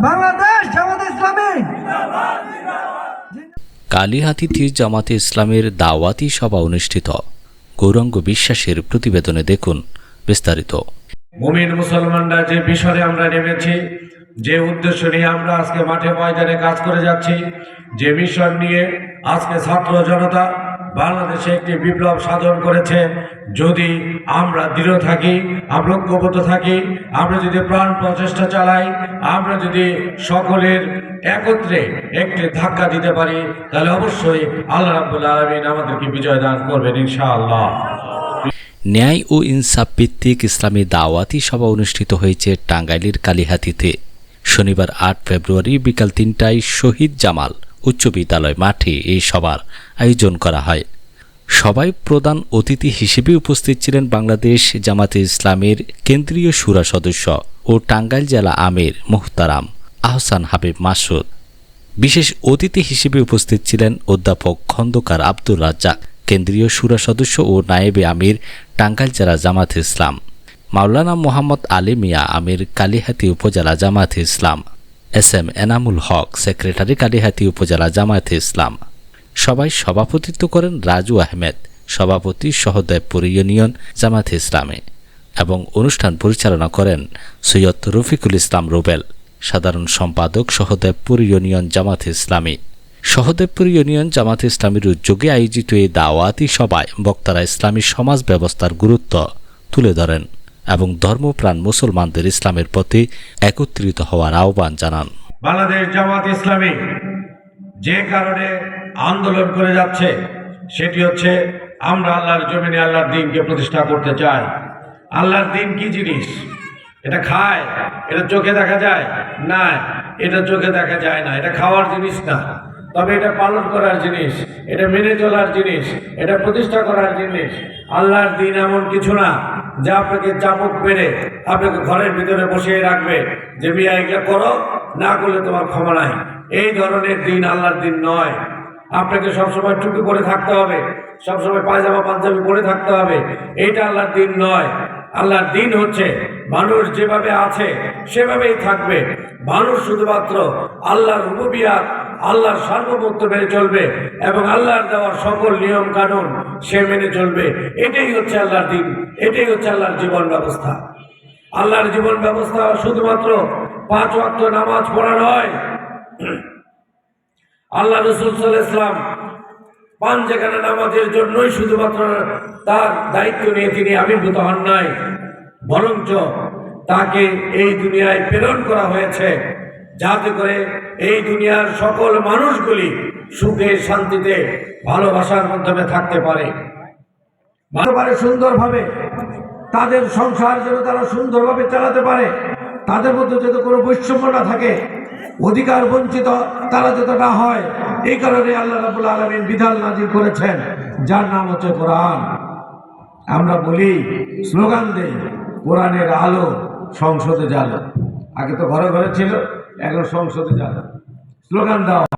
বাংলাদেশ জামাত ইসলামী। জামাতে ইসলামের দাওয়াতি সভা অনুষ্ঠিত। গৌরাঙ্গ বিশ্বাসের প্রতিবেদনে দেখুন বিস্তারিত। মুমিন মুসলমানরা যে বিষয়ে আমরা নেমেছি যে উদ্দেশ্য নিয়ে আমরা আজকে মাঠে ময়দানে কাজ করে যাচ্ছি যে মিশন নিয়ে আজকে ছাত্র জনতা বাংলাদেশে একটি বিপ্লব সাধন করেছে। যদি আমরা দৃঢ় থাকি, আমরা থাকি, আমরা যদি প্রাণ প্রচেষ্টা চালাই, আমরা যদি সকলের একত্রে একটি ধাক্কা দিতে পারি, তাহলে অবশ্যই আল্লাহ রাব্বুল আলমিন আমাদেরকে বিজয় দান করবেন ইনশাআল্লাহ। ন্যায় ও ইনসাফ ভিত্তিক ইসলামী দাওয়াতি সভা অনুষ্ঠিত হয়েছে টাঙ্গাইলের কালীহাতিতে। শনিবার আট ফেব্রুয়ারি বিকাল তিনটায় শহীদ জামাল উচ্চ বিদ্যালয় মাঠে এই সভার আয়োজন করা হয়। সবাই প্রধান অতিথি হিসেবে উপস্থিত ছিলেন বাংলাদেশ জামাতে ইসলামের কেন্দ্রীয় সুরা সদস্য ও টাঙ্গাইল জেলা আমির মোহতারাম আহসান হাবিব মাসুদ। বিশেষ অতিথি হিসেবে উপস্থিত ছিলেন অধ্যাপক খন্দকার আব্দুর রাজ্জাক, কেন্দ্রীয় সুরা সদস্য ও নায়েবে আমির টাঙ্গাইল জেলা জামাত ইসলাম, মাওলানা মোহাম্মদ আলী মিয়া আমির কালিহাতি উপজেলা Jamaat Islam, S M Enamul Haque, secretary Kalihati উপজেলা জামায়াতে ইসলাম। সবাই সভাপতিত্ব করেন রাজু আহমেদ, সভাপতি সহদেবপুর ইউনিয়ন জামাত ইসলামে এবং অনুষ্ঠান পরিচালনা করেন সৈয়দ রফিকুল ইসলাম রুবেল, সাধারণ সম্পাদক সহদেবপুর ইউনিয়ন জামাত ইসলামী। সহদেবপুর ইউনিয়ন জামাত ইসলামীর উদ্যোগে আয়োজিত এই দাওয়াতি সভায় বক্তারা ইসলামী সমাজ ব্যবস্থার গুরুত্ব তুলে ধরেন এবং ধর্মপ্রাণ মুসলমানদের ইসলামের প্রতি একত্রিত হওয়ার আহ্বান জানান। বাংলাদেশ জামাত ইসলামী যে কারণে আন্দোলন করে যাচ্ছে, সেটি হচ্ছে আমরা আল্লাহর জমিনে আল্লাহর দিনকে প্রতিষ্ঠা করতে চাই। আল্লাহর দিন কি জিনিস? এটা খায়, এটা চোখে দেখা যায়? না এটা চোখে দেখা যায় না, এটা খাওয়ার জিনিস না। তবে এটা পালন করার জিনিস, এটা মেনে চলার জিনিস, এটা প্রতিষ্ঠা করার জিনিস। আল্লাহর দিন এমন কিছু না, যা আপনাকে চাপক পেরে আপনাকে ঘরের ভিতরে বসিয়ে রাখবে। যে মিয়া এগুলো করো, না করলে তোমার ক্ষমা নাই। এই ধরনের দিন আল্লাহর দিন নয়। আপনাকে সবসময় টুপি পরে থাকতে হবে, সবসময় পায়জামা, পাঞ্জাবি পরে থাকতে হবে। এটা আল্লাহর দিন নয়। আল্লাহর দিন হচ্ছে মানুষ যেভাবে আছে, সেভাবেই থাকবে। মানুষ শুধুমাত্র আল্লাহর রুবিয়াত আল্লাহর সার্বভৌমত্ব মেনে চলবে এবং আল্লাহর দেওয়ার সকল নিয়ম কানুন সে মেনে চলবে। এটাই হচ্ছে আল্লাহর দিন, এটাই হচ্ছে আল্লাহর জীবন ব্যবস্থা। আল্লাহর জীবন ব্যবস্থা শুধুমাত্র পাঁচ ওয়াক্ত নামাজ পড়া নয় আল্লাহ রসুল সাল্লাহ ইসলাম পান যেখানে নামাজের জন্যই শুধুমাত্র তার দায়িত্ব নিয়ে তিনি আবির্ভূত হন নাই, বরঞ্চ তাকে এই দুনিয়ায় প্রেরণ করা হয়েছে যাতে করে এই দুনিয়ার সকল মানুষগুলি সুখে, শান্তিতে, ভালোবাসার মাধ্যমে থাকতে পারে। ভালো পারে সুন্দরভাবে তাদের সংসার যেন তারা সুন্দরভাবে চালাতে পারে, তাদের মধ্যে যাতে কোনো বৈষম্য না থাকে অধিকার বঞ্চিত তারা যতটা হয়, এই কারণে আল্লাহ রাবুল আলমিন বিধান নাজির করেছেন, যার নাম হচ্ছে কোরআন। আমরা বলি স্লোগান দেই, কোরআনের আলো সংসদে জ্বালো। আগে তো ঘরে ঘরে ছিল, এখন সংসদে জ্বালো। স্লোগান দাও।